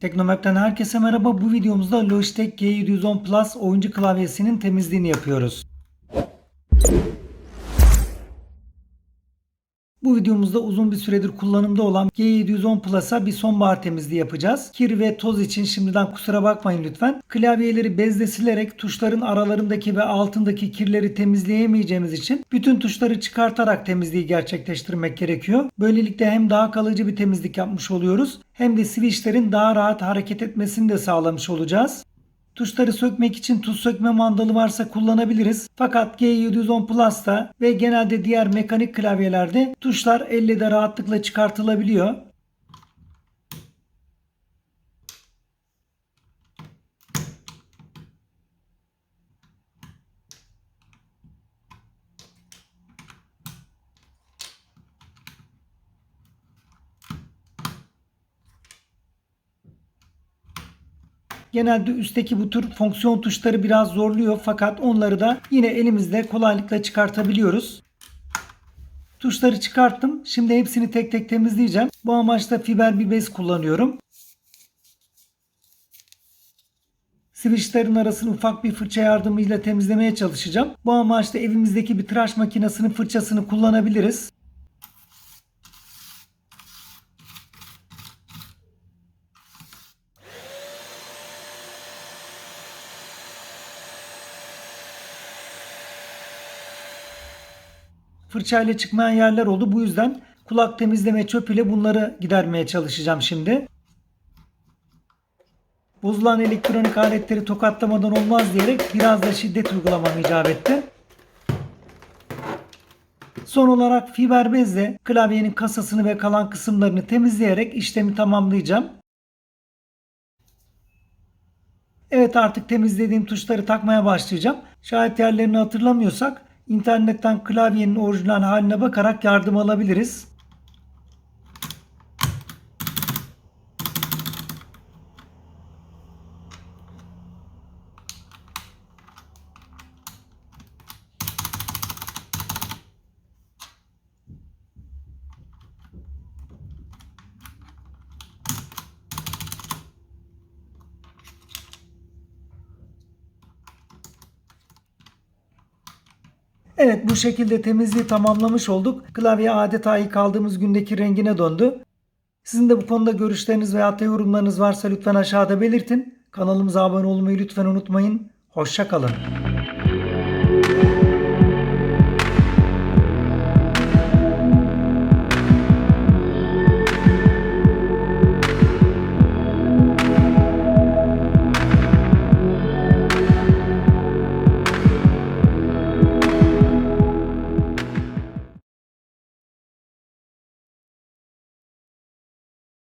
Teknomap'ten herkese merhaba. Bu videomuzda Logitech G710 Plus oyuncu klavyesinin temizliğini yapıyoruz. Bu videomuzda uzun bir süredir kullanımda olan G710 Plus'a bir sonbahar temizliği yapacağız. Kir ve toz için şimdiden kusura bakmayın lütfen. Klavyeleri bezle silerek tuşların aralarındaki ve altındaki kirleri temizleyemeyeceğimiz için bütün tuşları çıkartarak temizliği gerçekleştirmek gerekiyor. Böylelikle hem daha kalıcı bir temizlik yapmış oluyoruz hem de switchlerin daha rahat hareket etmesini de sağlamış olacağız. Tuşları sökmek için tuz sökme mandalı varsa kullanabiliriz. Fakat G710 Plus'ta ve genelde diğer mekanik klavyelerde tuşlar elle de rahatlıkla çıkartılabiliyor. Genelde üstteki bu tür fonksiyon tuşları biraz zorluyor fakat onları da yine elimizle kolaylıkla çıkartabiliyoruz. Tuşları çıkarttım. Şimdi hepsini tek tek temizleyeceğim. Bu amaçla fiber bir bez kullanıyorum. Switchlerin arasını ufak bir fırça yardımıyla temizlemeye çalışacağım. Bu amaçla evimizdeki bir tıraş makinesinin fırçasını kullanabiliriz. Fırçayla çıkmayan yerler oldu. Bu yüzden kulak temizleme çöp ile bunları gidermeye çalışacağım şimdi. Bozulan elektronik aletleri tokatlamadan olmaz diyerek biraz da şiddet uygulamam icap etti. Son olarak fiber bezle klavyenin kasasını ve kalan kısımlarını temizleyerek işlemi tamamlayacağım. Evet artık temizlediğim tuşları takmaya başlayacağım. Şayet yerlerini hatırlamıyorsak internetten klavyenin orijinal haline bakarak yardım alabiliriz. Evet bu şekilde temizliği tamamlamış olduk. Klavye adeta ilk aldığımız gündeki rengine döndü. Sizin de bu konuda görüşleriniz veya yorumlarınız varsa lütfen aşağıda belirtin. Kanalımıza abone olmayı lütfen unutmayın. Hoşçakalın.